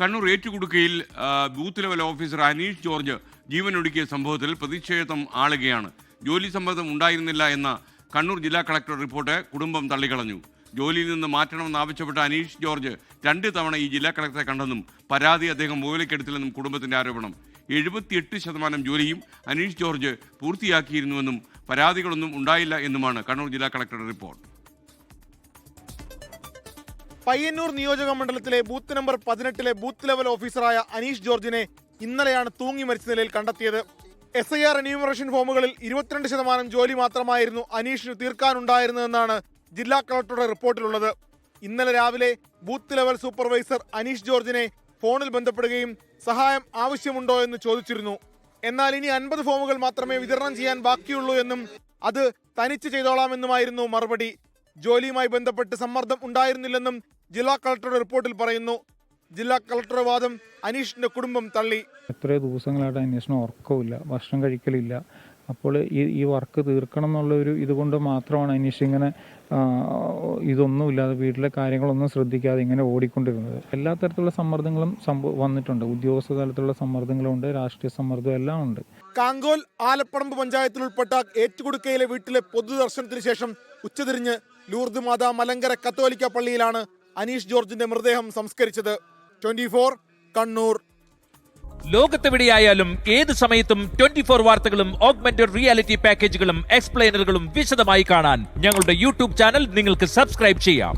Kannur ഏറ്റുകുടുക്കയിൽ booth level officer Aneesh George ജീവനൊടുക്കിയ സംഭവത്തിൽ പ്രതിഷേധം ആളുകയാണ്. ജോലി സമ്മർദ്ദം ഉണ്ടായിരുന്നില്ല എന്ന കണ്ണൂർ ജില്ലാ കളക്ടർ റിപ്പോർട്ട് കുടുംബം തള്ളിക്കളഞ്ഞു. ജോലിയിൽ നിന്ന് മാറ്റണമെന്ന് ആവശ്യപ്പെട്ട അനീഷ് ജോർജ് രണ്ട് തവണ ഈ ജില്ലാ കളക്ടറെ കണ്ടെന്നും പരാതി അദ്ദേഹം മുകളിലേക്കെടുത്തില്ലെന്നും കുടുംബത്തിന്റെ ആരോപണം. എഴുപത്തിയെട്ട് ശതമാനം ജോലിയും അനീഷ് ജോർജ് പൂർത്തിയാക്കിയിരുന്നുവെന്നും പരാതികളൊന്നും ഉണ്ടായില്ല എന്നുമാണ് കണ്ണൂർ ജില്ലാ കളക്ടറുടെ റിപ്പോർട്ട്. പയ്യന്നൂർ നിയോജക മണ്ഡലത്തിലെ ബൂത്ത് നമ്പർ പതിനെട്ടിലെ ബൂത്ത് ലെവൽ ഓഫീസറായ അനീഷ് ജോർജിനെ ഇന്നലെയാണ് തൂങ്ങി മരിച്ച നിലയിൽ കണ്ടെത്തിയത്. എസ് ഐ ആർ എന്യൂമറേഷൻ ഫോമുകളിൽ ഇരുപത്തിരണ്ട് ശതമാനം ജോലി മാത്രമായിരുന്നു അനീഷിന് തീർക്കാനുണ്ടായിരുന്നതെന്നാണ് ജില്ലാ കളക്ടറുടെ റിപ്പോർട്ടിലുള്ളത്. ഇന്നലെ രാവിലെ ബൂത്ത് ലെവൽ സൂപ്പർവൈസർ അനീഷ് ജോർജിനെ ഫോണിൽ ബന്ധപ്പെടുകയും സഹായം ആവശ്യമുണ്ടോ എന്ന് ചോദിച്ചിരുന്നു. എന്നാൽ ഇനി അൻപത് ഫോമുകൾ മാത്രമേ വിതരണം ചെയ്യാൻ ബാക്കിയുള്ളൂ എന്നും അത് തനിച്ച് ചെയ്തോളാമെന്നുമായിരുന്നു മറുപടി. ജോലിയുമായി ബന്ധപ്പെട്ട് സമ്മർദ്ദം ഉണ്ടായിരുന്നില്ലെന്നും ജില്ലാ കളക്ടറുടെ റിപ്പോർട്ടിൽ പറയുന്നു. ജില്ലാ കളക്ടറുടെ വാദം അനീഷിന്റെ കുടുംബം തള്ളി. എത്രയോ ദിവസങ്ങളായിട്ട് അന്വേഷണം ഉറക്കമില്ല ഭക്ഷണം കഴിക്കലില്ല. അപ്പോൾ ഈ ഈ വർക്ക് തീർക്കണം എന്നുള്ള ഒരു ഇതുകൊണ്ട് മാത്രമാണ് അനീഷ് ഇങ്ങനെ ഇതൊന്നുമില്ലാതെ വീട്ടിലെ കാര്യങ്ങളൊന്നും ശ്രദ്ധിക്കാതെ ഇങ്ങനെ ഓടിക്കൊണ്ടിരുന്നത്. എല്ലാ തരത്തിലുള്ള സമ്മർദ്ദങ്ങളും സംഭവം വന്നിട്ടുണ്ട്. ഉദ്യോഗസ്ഥ തലത്തിലുള്ള സമ്മർദ്ദങ്ങളുണ്ട് രാഷ്ട്രീയ സമ്മർദ്ദം എല്ലാം ഉണ്ട്. കാങ്കോൽ ആലപ്പറമ്പ് പഞ്ചായത്തിൽ ഉൾപ്പെട്ട ഏറ്റുകുടുക്കയിലെ വീട്ടിലെ പൊതുദർശനത്തിന് ശേഷം ഉച്ചതിരിഞ്ഞ് ലൂർദ് മാതാ മലങ്കര കത്തോലിക്ക പള്ളിയിലാണ് അനീഷ് ജോർജിന്റെ മൃതദേഹം സംസ്കരിച്ചത്. Twenty four Kannur. ലോകത്തെവിടെയായാലും ഏത് സമയത്തും ട്വന്റി ഫോർ വാർത്തകളും ഓഗ്മെന്റഡ് റിയാലിറ്റി പാക്കേജുകളും എക്സ്പ്ലെയിനറുകളും വിശദമായി കാണാൻ ഞങ്ങളുടെ യൂട്യൂബ് ചാനൽ നിങ്ങൾക്ക് സബ്സ്ക്രൈബ് ചെയ്യാം.